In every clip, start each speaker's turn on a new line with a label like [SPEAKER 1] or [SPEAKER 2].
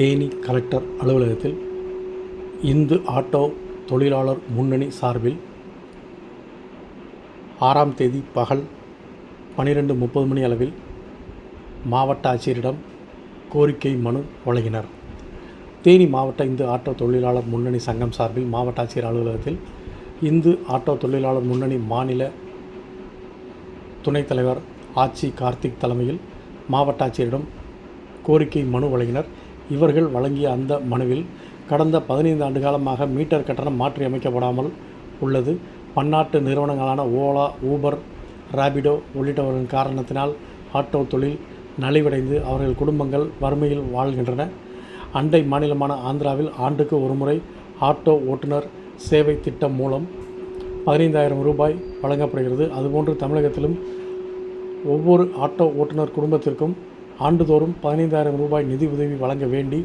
[SPEAKER 1] Theni collector அலுவலகத்தில் Hindu auto தொழிலாளர் முன்னணி சார்பில் ஆறாம் தேதி பகல் பன்னிரெண்டு முப்பது மணி அளவில் மாவட்ட ஆட்சியரிடம் கோரிக்கை மனு வழங்கினர். தேனி மாவட்ட இந்து ஆட்டோ தொழிலாளர் முன்னணி சங்கம் சார்பில் மாவட்ட ஆட்சியர் அலுவலகத்தில் இந்து ஆட்டோ தொழிலாளர் முன்னணி மாநில துணைத் தலைவர் ஆச்சி கார்த்திக் தலைமையில் மாவட்ட ஆட்சியரிடம் கோரிக்கை மனு வழங்கினர். இவர்கள் வழங்கிய அந்த மனுவில் கடந்த பதினைந்து ஆண்டு காலமாக மீட்டர் கட்டணம் மாற்றி அமைக்கப்படாமல் உள்ளது. பன்னாட்டு நிறுவனங்களான ஓலா ஊபர் ராபிடோ உள்ளிட்டவர்களின் காரணத்தினால் ஆட்டோ தொழில் நலிவடைந்து அவர்கள் குடும்பங்கள் வறுமையில் வாழ்கின்றன. அண்டை மாநிலமான ஆந்திராவில் ஆண்டுக்கு ஒருமுறை ஆட்டோ ஓட்டுநர் சேவை திட்டம் மூலம் பதினைந்தாயிரம் ரூபாய் வழங்கப்படுகிறது. அதுபோன்று தமிழகத்திலும் ஒவ்வொரு ஆட்டோ ஓட்டுநர் குடும்பத்திற்கும் ஆண்டுதோறும் பதினைந்தாயிரம் ரூபாய் நிதி உதவி வழங்க வேண்டி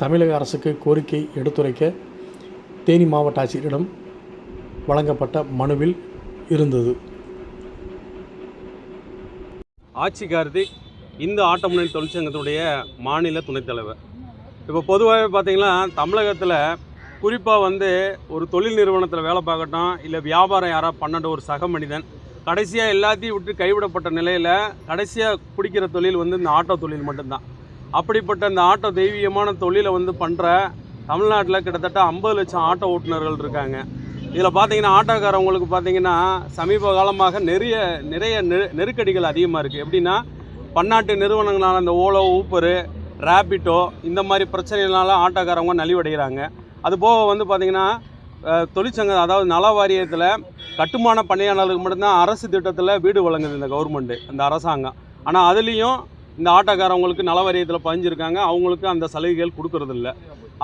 [SPEAKER 1] தமிழக அரசுக்கு கோரிக்கை எடுத்துரைக்க தேனி மாவட்ட ஆட்சியரிடம் வழங்கப்பட்ட மனுவில் இருந்தது.
[SPEAKER 2] ஆட்சி கார்த்திக் இந்து ஆட்ட முன்னணி தொழிற்சங்கத்துடைய மாநில துணைத் தலைவர். இப்போ பொதுவாகவே பார்த்தீங்கன்னா தமிழகத்தில் குறிப்பாக வந்து ஒரு தொழில் நிறுவனத்தில் வேலை பார்க்கட்டும் இல்லை வியாபாரம் யாராவது பண்ணட்டும் ஒரு சக மனிதன் கடைசியாக எல்லாத்தையும் விட்டு கைவிடப்பட்ட நிலையில் கடைசியாக பிடிக்கிற தொழில் வந்து இந்த ஆட்டோ தொழில் மட்டும்தான். அப்படிப்பட்ட இந்த ஆட்டோ தெய்வீகமான தொழிலை வந்து பண்ணுற தமிழ்நாட்டில் கிட்டத்தட்ட ஐம்பது லட்சம் ஆட்டோ ஓட்டுநர்கள் இருக்காங்க. இதில் பார்த்தீங்கன்னா ஆட்டோக்காரவங்களுக்கு பார்த்தீங்கன்னா சமீப காலமாக நிறைய நிறைய நெரு நெருக்கடிகள் அதிகமாக இருக்குது எப்படின்னா பன்னாட்டு நிறுவனங்களான இந்த ஓலோ ஊப்பரு ரேபிட்டோ இந்த மாதிரி பிரச்சனைகளால் ஆட்டோக்காரவங்க நலிவடைகிறாங்க. அதுபோக வந்து பார்த்திங்கன்னா தொழிற்சங்க அதாவது நல வாரியத்தில் கட்டுமான பணியாளர்களுக்கு மட்டும்தான் அரசு திட்டத்தில் வீடு வழங்குது இந்த கவர்மெண்ட்டு இந்த அரசாங்கம். ஆனால் அதுலேயும் இந்த ஆட்டோக்காரவங்களுக்கு நல வாரியத்தில் பதிஞ்சிருக்காங்க. அவங்களுக்கு அந்த சலுகைகள் கொடுக்கறதில்ல.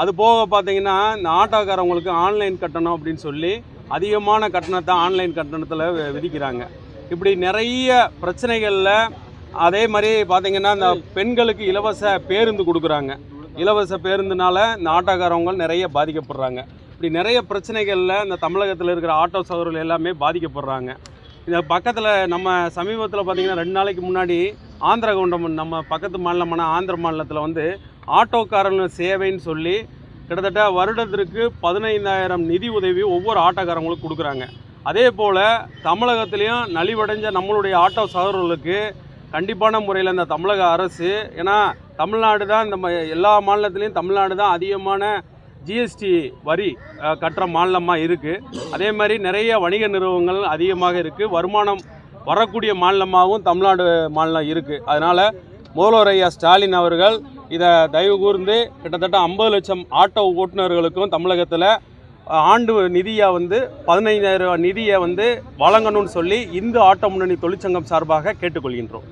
[SPEAKER 2] அது போக பார்த்தீங்கன்னா இந்த ஆட்டோக்காரவங்களுக்கு ஆன்லைன் கட்டணம் அப்படின்னு சொல்லி அதிகமான கட்டணத்தை ஆன்லைன் கட்டணத்தில் விதிக்கிறாங்க. இப்படி நிறைய பிரச்சனைகளில் அதே மாதிரி பார்த்தீங்கன்னா இந்த பெண்களுக்கு இலவச பேருந்து கொடுக்குறாங்க. இலவச பேருந்துனால இந்த ஆட்டோக்காரவங்க நிறைய பாதிக்கப்படுறாங்க. இப்படி நிறைய பிரச்சனைகளில் இந்த தமிழகத்தில் இருக்கிற ஆட்டோ சகோதரர்கள் எல்லாமே பாதிக்கப்படுறாங்க. இந்த பக்கத்தில் நம்ம சமீபத்தில் பார்த்திங்கன்னா ரெண்டு நாளைக்கு முன்னாடி ஆந்திர கவுண்டம் நம்ம பக்கத்து மாநிலமான ஆந்திர மாநிலத்தில் வந்து ஆட்டோக்காரன் சேவைன்னு சொல்லி கிட்டத்தட்ட வருடத்திற்கு பதினைந்தாயிரம் நிதி உதவி ஒவ்வொரு ஆட்டோக்காரங்களுக்கும் கொடுக்குறாங்க. அதே போல் தமிழகத்திலையும் நலிவடைஞ்ச நம்மளுடைய ஆட்டோ சகோதரர்களுக்கு கண்டிப்பான முறையில் இந்த தமிழக அரசு ஏன்னா தமிழ்நாடு தான் இந்த ம- எல்லா மாநிலத்திலையும் தமிழ்நாடு தான் அதிகமான ஜிஎஸ்டி வரி கட்டுற மாநிலமாக இருக்குது அதே மாதிரி நிறைய வணிக நிறுவனங்கள் அதிகமாக இருக்குது வருமானம் வரக்கூடிய மாநிலமாகவும் தமிழ்நாடு மாநிலம் இருக்குது அதனால் முதல்வர் ஐயா ஸ்டாலின் அவர்கள் இதை தயவு கூர்ந்து கிட்டத்தட்ட ஐம்பது லட்சம் ஆட்டோ ஓட்டுநர்களுக்கும் தமிழகத்தில் ஆண்டு நிதியாக வந்து பதினைந்தாயிரம் நிதியை வந்து வழங்கணும்னு சொல்லி இந்து ஆட்டோ முன்னணி தொழிற்சங்கம் சார்பாக கேட்டுக்கொள்கின்றோம்.